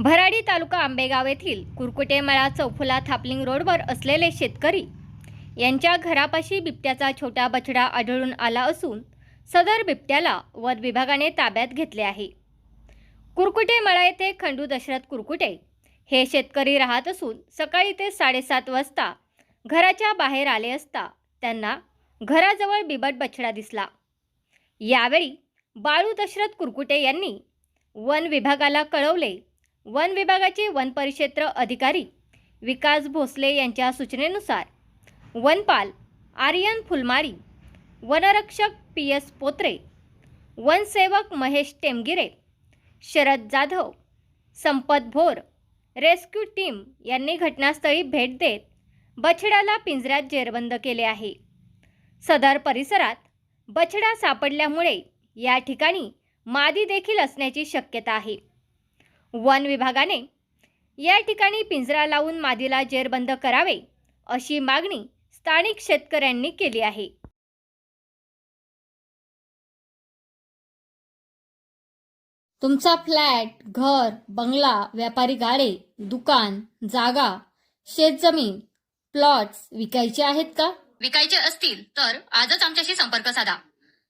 भराडी तालुका आंबेगाव येथील कुरकुटेमळा चौफुला थापलिंग रोडवर असलेले शेतकरी यांच्या घरापाशी बिबट्याचा छोटा बछडा आढळून आला असून सदर बिबट्याला वन विभागाने ताब्यात घेतले आहे. कुरकुटेमळा येथे खंडू दशरथ कुरकुटे हे शेतकरी राहत असून सकाळी ते साडेसात वाजता घराच्या बाहेर आले असता त्यांना घराजवळ बिबट बछडा दिसला. यावेळी बाळू दशरथ कुरकुटे यांनी वन विभागाला कळवले वन विभागाचे वन परिक्षेत्र अधिकारी विकास भोसले यांच्या सूचनेनुसार वनपाल आर्यन फुलमारी वनरक्षक पी एस पोत्रे वनसेवक महेश टेमगिरे शरद जाधव संपत भोर रेस्क्यू टीम यांनी घटनास्थळी भेट देत बछड्याला पिंजऱ्यात जेरबंद केले आहे. सदर परिसरात बछडा सापडल्यामुळे या ठिकाणी मादी देखील असण्याची शक्यता आहे. वन विभागाने या ठिकाणी पिंजरा लावून मादीला जेरबंद करावे अशी मागणी स्थानिक शेतकऱ्यांनी केली आहे. तुमचा फ्लॅट घर बंगला व्यापारी गाडे दुकान जागा शेतजमीन प्लॉट्स विकायचे आहेत का? विकायचे असतील तर आजच आमच्याशी संपर्क साधा.